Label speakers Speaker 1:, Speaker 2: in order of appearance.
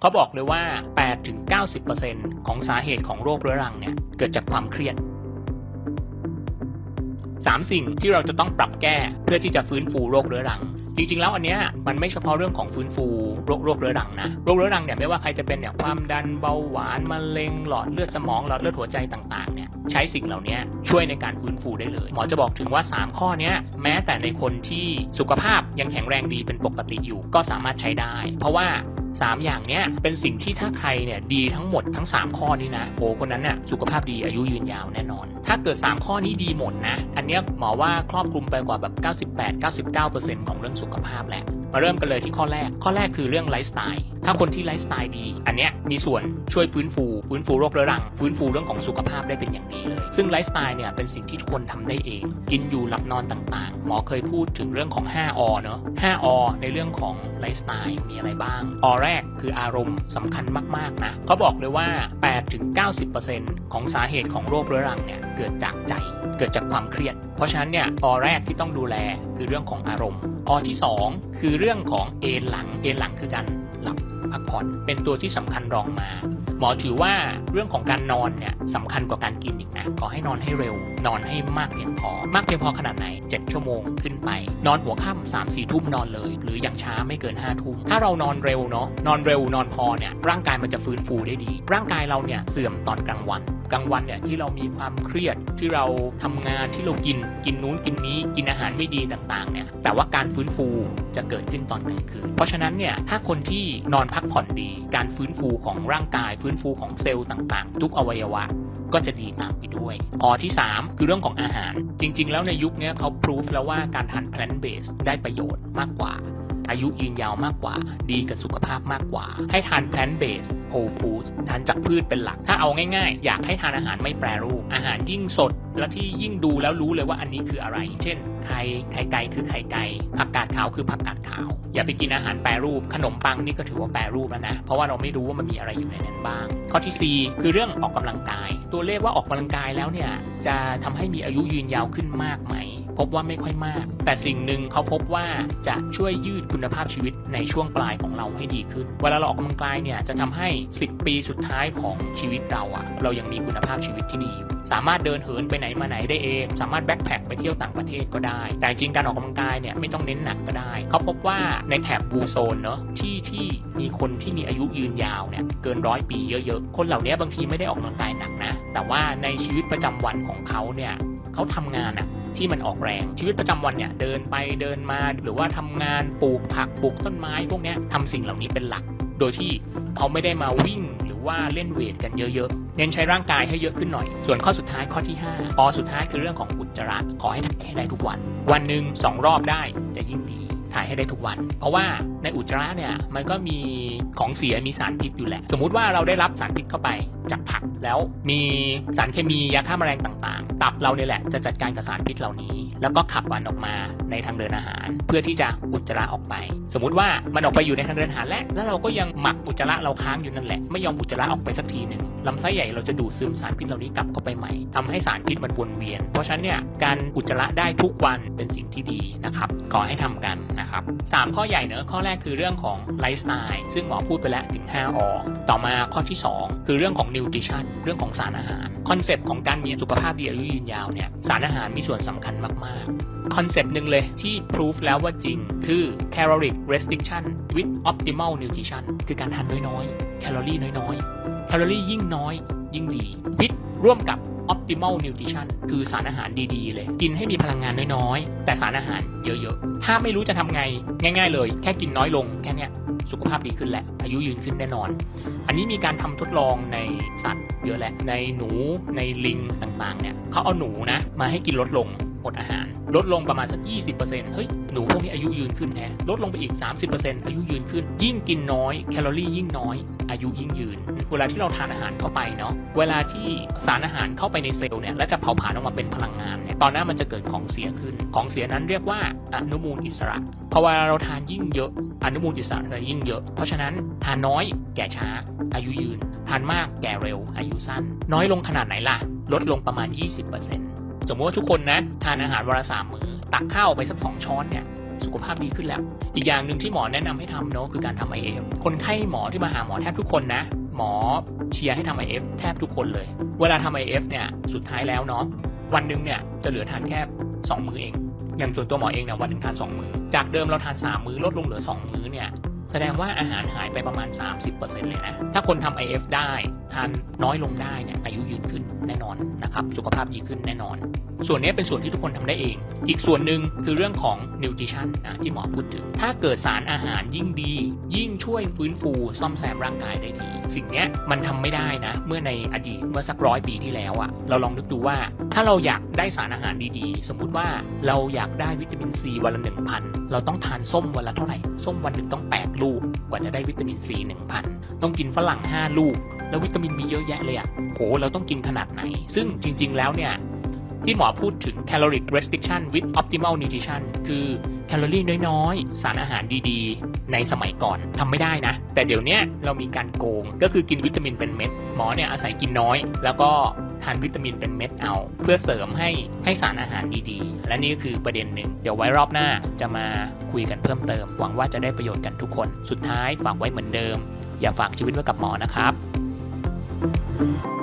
Speaker 1: เขาบอกเลยว่า 8-90%ของสาเหตุของโรคเรื้อรังเนี่ยเกิดจากความเครียด 3 สิ่งที่เราจะต้องปรับแก้เพื่อที่จะฟื้นฟูโรคเรื้อรัง จริง ๆ แล้วอันเนี้ยมันไม่เฉพาะเรื่องของฟื้นฟูโรคโรคเรื้อรังนะ โรคเรื้อรังเนี่ยไม่ว่าใครจะเป็นเนี่ยความดันเบาหวานมะเร็งหลอดเลือดสมองหลอดเลือดหัวใจต่างๆเนี่ย ใช้สิ่งเหล่านี้ช่วยในการฟื้นฟูได้เลย หมอจะบอกถึงว่า 3 ข้อนี้แม้แต่ในคนที่สุขภาพยังแข็งแรงดีเป็นปกติอยู่ก็สามารถใช้ได้ เพราะว่า3 อย่างเนี้ยเป็นสิ่งที่ถ้าใครเนี่ยดีทั้งหมดทั้ง 3 ข้อนี้นะโอ้คนนั้นน่ะสุขภาพดีอายุยืนยาวแน่นอน ถ้าเกิด 3 ข้อนี้ดีหมดนะ อันเนี้ยหมอว่าครอบคลุมไปกว่าแบบ 98-99%ของเรื่องสุขภาพแหละมาเริ่มกันเลยที่ข้อแรกข้อแรกคือเรื่องไลฟ์สไตล์ ถ้าคนที่ไลฟ์สไตล์ดี อันเนี้ยมีส่วนช่วยฟื้นฟู ฟื้นฟูโรคเรื้อรัง ฟื้นฟูเรื่องของสุขภาพได้เป็นอย่างดีเลย ซึ่งไลฟ์สไตล์เนี่ยเป็นสิ่งที่ทุกคนทำได้เอง กินอยู่หลับนอนต่างๆ หมอเคยพูดถึงเรื่องของ 5 อ เนอะ5อ ในเรื่องของไลฟ์สไตล์มีอะไรบ้างอแรกคืออารมณ์สำคัญมากๆนะเขาบอกเลยว่า 8-90%ของสาเหตุของโรคเรื้อรังเนี่ยเกิดจากใจเกิดจากความเครียด เพราะฉะนั้นเนี่ยอแรกที่ต้องดูแลคือเรื่องของอารมณ์อที่ 2 คือเรื่องของเอนหลัง เอนหลังคือการ หลับพักผ่อน เป็นตัวที่สำคัญรองมา หมอถือว่าเรื่องของการนอนเนี่ยสำคัญกว่าการกินอีกนะขอให้นอนให้เร็ว นอนให้มากเพียงพอ มากเพียงพอขนาดไหน 7 ชั่วโมงขึ้นไป นอนหัวค่ำสามสี่ทุ่มนอนเลย หรืออย่างช้าไม่เกิน5้าทุ่มถ้าเรานอนเร็วเนาะนอนเร็วนอนพอเนี่ยร่างกายมันจะฟื้นฟูได้ดี ร่างกายเราเนี่ยเสื่อมตอนกลางวัน กลางวันเนี่ยที่เรามีความเครียดที่เราทำงานที่เรากินกินนู้นกินนี้กินอาหารไม่ดีต่างๆเนี่ยแต่ว่าการฟื้นฟูจะเกิดขึ้นตอนกลางคืน เพราะฉะนั้นเนี่ยถ้าคนที่นอนพักผ่อนดี การฟื้นฟูของร่างกาย ฟื้นฟูของเซลล์ต่างๆ ทุกอวัยวะก็จะดีตามไปด้วยออที่ 3 คือเรื่องของอาหาร จริง ๆ แล้วในยุคนี้เขาพิสูจแล้วว่าการทาน plant based ได้ประโยชน์มากกว่า อายุยืนยาวมากกว่า ดีกับสุขภาพมากกว่า ให้ทาน plant based whole food ทานจากพืชเป็นหลัก ถ้าเอาง่ายๆ อยากให้ทานอาหารไม่แปรรูป อาหารยิ่งสด และที่ยิ่งดูแล้วรู้เลยว่าอันนี้คืออะไร เช่น ไข่ไข่ไก่คือไข่ไก่ผักกาดขาวคือผักกาดขาว อย่าไปกินอาหารแปรรูป ขนมปังนี่ก็ถือว่าแปรรูปแล้วนะ เพราะว่าเราไม่รู้ว่ามันมีอะไรอยู่ในนั้นบ้าง ข้อที่ 4 คือเรื่องออกกำลังกาย ตัวเลขว่าออกกำลังกายแล้วเนี่ยจะทำให้มีอายุยืนยาวขึ้นมากไหม พบว่าไม่ค่อยมาก แต่สิ่งหนึ่งเขาพบว่าจะช่วยยืดคุณภาพชีวิตในช่วงปลายของเราให้ดีขึ้น เวลาเราออกกำลังกายเนี่ยจะทำให้ 10 ปีสุดท้ายของชีวิตเราอะเรายังมีคุณภาพชีวิตที่ดีอยู่สามารถเดินเหินไปไหนมาไหนได้เอง สามารถแบ็คแพคไปเที่ยวต่างประเทศก็ได้ แต่จริงการออกกำลังกายเนี่ยไม่ต้องเน้นหนักก็ได้ เขาพบว่าในแถบบูโซนเนอะที่ที่มีคนที่มีอายุยืนยาวเนี่ยเกินร้อยปีเยอะๆ คนเหล่านี้บางทีไม่ได้ออกกำลังกายหนักนะ แต่ว่าในชีวิตประจำวันของเขาเนี่ย เขาทำงานอะที่มันออกแรงชีวิตประจำวันเนี่ยเดินไปเดินมาหรือว่าทำงานปลูกผักปลูกต้นไม้พวกนี้ยทำสิ่งเหล่านี้เป็นหลัก โดยที่เขาไม่ได้มาวิ่งหรือว่าเล่นเวทกันเยอะๆ เน้นใช้ร่างกายให้เยอะขึ้นหน่อย ส่วนข้อสุดท้ายข้อที่5ข้อสุดท้ายคือเรื่องของอุจจาระขอให้ทำให้ได้ทุกวัน วันหนึ่งสองรอบได้จะยิ่งดี ถ่ายให้ได้ทุกวัน เพราะว่าในอุจจาระเนี่ยมันก็มีของเสียมีสารพิษอยู่แหละ สมมุติว่าเราได้รับสารพิษเข้าไปจากผักแล้วมีสารเคมียาฆ่าแมลงต่างๆ ตับเราเนี่ยแหละจะจัดการกับสารพิษเหล่านี้ แล้วก็ขับมันออกมาในทางเดินอาหาร เพื่อที่จะอุจจาระออกไป สมมุติว่ามันออกไปอยู่ในทางเดินอาหารแล้วแล้วเราก็ยังหมักอุจจาระเราค้างอยู่นั่นแหละไม่ยอมอุจจาระออกไปสักทีหนึ่งลำไส้ใหญ่เราจะดูดซึมสารพิษเหล่านี้กลับเข้าไปใหม่ทำให้สารพิษมันวนเวียน เพราะฉะนั้นเนี่ยการอุจจาระได้ทุกวันเป็นสิ่งที่ดีนะครับขอให้ทำกันนะครับสามข้อใหญ่เนอะข้อแรกคือเรื่องของไลฟ์สไตล์ซึ่งหมอพูดไปแล้วถึง 5อต่อมาข้อที่ 2 คือเรื่องของนิวทริชั่นเรื่องของสารอาหารคอนเซปต์ของการมีสุขภาพดีอายุยืนยาวเนี่ยสารอาหารมีส่วนสำคัญมากๆคอนเซปต์หนึ่งเลยที่พิสูจแล้วว่าจริง คือ caloric restriction with optimal nutrition คือการทานน้อยๆ แคลอรี่น้อยๆ แคลอรี่ยิ่งน้อย ยิ่งดีวิตร่วมกับ optimal nutrition คือสารอาหารดีๆ เลย กินให้มีพลังงานน้อยๆ แต่สารอาหารเยอะๆ ถ้าไม่รู้จะทำไง ง่ายๆ เลย แค่กินน้อยลงแค่นี้สุขภาพดีขึ้นแหละ อายุยืนขึ้นแน่นอน อันนี้มีการทำทดลองในสัตว์เยอะแหละ ในหนูในลิงต่างๆ เนี่ยเขาเอาหนูนะ มาให้กินลดลง อดอาหาร ลดลงประมาณสัก 20%เฮ้ย หนูพวกนี้อายุยืนขึ้นแฮะลดลงไปอีก 30%อายุยืนขึ้น ยิ่งกินน้อย แคลอรี่ยิ่งน้อย อายุยิ่งยืน เวลาที่เราทานอาหารเข้าไปเนาะ เวลาที่สารอาหารเข้าไปในเซลล์เนี่ย และจะเผาผลาญออกมาเป็นพลังงานเนี่ย ตอนนั้นมันจะเกิดของเสียขึ้น ของเสียนั้นเรียกว่าอนุมูลอิสระ พอเวลาเราทานยิ่งเยอะ อนุมูลอิสระจะยิ่งเยอะ เพราะฉะนั้นทานน้อย แก่ช้า อายุยืน ทานมาก แก่เร็ว อายุสั้น น้อยลงขนาดไหนล่ะ ลดลงประมาณ 20% สมมติว่าทุกคนนะทานอาหารวันละสามมื้อตักข้าวไปสักสองช้อนเนี่ยสุขภาพดีขึ้นแล้ว อีกอย่างหนึ่งที่หมอแนะนำให้ทำเนาะคือการทำ IF คนไข้หมอที่มาหาหมอแทบทุกคนนะหมอเชียร์ให้ทำ IF แทบทุกคนเลย เวลาทำ IF เอฟเนี่ยสุดท้ายแล้วเนาะวันหนึ่งเนี่ยจะเหลือทานแค่สองมื้อเอง อย่างส่วนตัวหมอเองเนี่ยวันหนึ่งทาน 2 มื้อ จากเดิมเราทาน 3 มื้อลดลงเหลือ 2 มื้อเนี่ยแสดงว่าอาหารหายไปประมาณ 30%เลยนะ ถ้าคนทำ IF ได้ทานน้อยลงได้เนี่ยอายุยืนขึ้นแน่นอนนะครับสุขภาพดีขึ้นแน่นอน ส่วนนี้เป็นส่วนที่ทุกคนทำได้เอง อีกส่วนหนึ่งคือเรื่องของ nutrition นะที่หมอพูดถึง ถ้าเกิดสารอาหารยิ่งดี ยิ่งช่วยฟื้นฟูซ่อมแซมร่างกายได้ดี สิ่งนี้มันทำไม่ได้นะ เมื่อในอดีตเมื่อสักร้อยปีที่แล้วอะเราลองนึกดูว่า ถ้าเราอยากได้สารอาหารดีๆ สมมุติว่าเราอยากได้วิตามินซีวันละ1,000เราต้องทานส้มวันละเท่าไหร่ส้มวันหนึ่งต้อง 8 ลูกกว่าจะได้วิตามินซี1,000ต้องกินฝรั่ง 5 ลูก แล้ววิตามินมีเยอะแยะเลยอะโหเราต้องกินขนาดไหน ซึ่งจริง ๆ แล้วเนี่ย ที่หมอพูดถึง caloric restriction with optimal nutrition คือแคลอรี่น้อยๆ สารอาหารดีๆ ในสมัยก่อนทำไม่ได้นะ แต่เดี๋ยวเนี้ยเรามีการโกง ก็คือกินวิตามินเป็นเม็ด หมอเนี่ยอาศัยกินน้อย แล้วก็ทานวิตามินเป็นเม็ดเอา เพื่อเสริมให้ให้สารอาหารดีๆ และนี่ก็คือประเด็นหนึ่ง เดี๋ยวไว้รอบหน้าจะมาคุยกันเพิ่มเติม หวังว่าจะได้ประโยชน์กันทุกคน สุดท้ายฝากไว้เหมือนเดิม อย่าฝากชีวิตไว้กับหมอนะครับ Thank you.